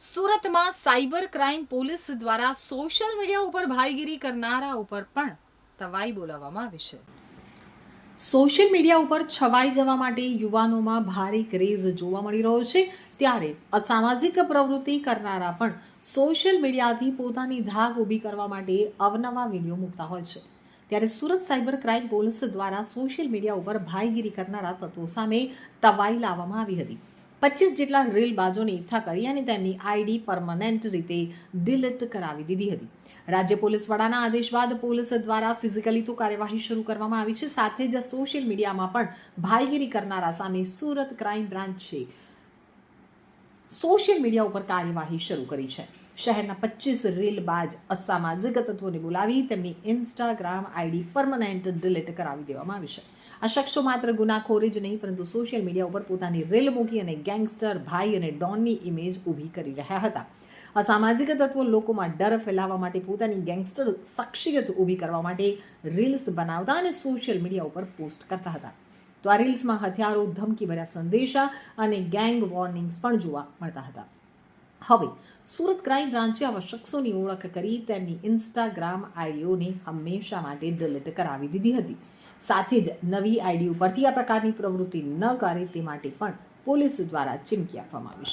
સુરતમાં cyber crime police દ્વારા social media ઉપર ભાઈગીરી કરનારા ઉપર પણ તવાઈ બોલાવવામાં આવી છે. સોશિયલ મીડિયા ઉપર છવાઈ જવા માટે યુવાનોમાં ભારે ક્રેઝ જોવા મળી રહ્યો છે. ત્યારે અસામાજિક પ્રવૃત્તિ કરનારા પણ સોશિયલ મીડિયાથી પોતાની ધાક ઊભી કરવા માટે અવનવા વીડિયો મૂકતા હોય છે. ત્યારે સુરત સાયબર ક્રાઇમ પોલીસ દ્વારા સોશિયલ મીડિયા ઉપર ભાઈગીરી કરનારા તત્વો સામે તવાઈ લાવવામાં આવી હતી. પચીસ જેટલા રેલ બાજોને એકઠા કરી અને તેમની આઈડી પરમનન્ટ રીતે ડિલીટ કરાવી દીધી હતી. રાજ્ય પોલીસ વડાના આદેશ બાદ પોલીસ દ્વારા ફિઝિકલી તો કાર્યવાહી શરૂ કરવામાં આવી છે, સાથે જ સોશિયલ મીડિયામાં પણ ભાઈગીરી કરનારા સામે સુરત ક્રાઇમ બ્રાન્ચે સોશિયલ મીડિયા ઉપર કાર્યવાહી શરૂ કરી છે. શહેરના પચીસ રીલ બાજ અસામાજિક તત્વોને બોલાવી તેમની ઇન્સ્ટાગ્રામ આઈડી પરમનન્ટ ડિલીટ કરાવી દેવામાં આવી છે. આ શખ્સો માત્ર ગુનાખોરી જ નહીં, પરંતુ સોશિયલ મીડિયા ઉપર પોતાની રેલ મૂકી અને ગેંગસ્ટર ભાઈ અને ડોનની ઇમેજ ઊભી કરી રહ્યા હતા. અસામાજિક તત્વો લોકોમાં ડર ફેલાવવા માટે પોતાની ગેંગસ્ટર શખ્સિયત ઊભી કરવા માટે રીલ્સ બનાવતા અને સોશિયલ મીડિયા ઉપર પોસ્ટ કરતા હતા. તો આ રીલ્સમાં હથિયારો, ધમકીભર્યા સંદેશા અને ગેંગ વોર્નિંગ્સ પણ જોવા મળતા હતા. હવે, સુરત ક્રાઇમ બ્રાન્ચે આવા શખ્સોની ઓળખ કરી તેમની ઇન્સ્ટાગ્રામ આઈડીઓને હંમેશા માટે ડિલીટ કરાવી દીધી હતી. સાથે જ નવી આઈડી ઉપરથી આ પ્રકારની પ્રવૃત્તિ ન કરે તે માટે પણ પોલીસ દ્વારા ચીમકી આપવામાં આવી છે.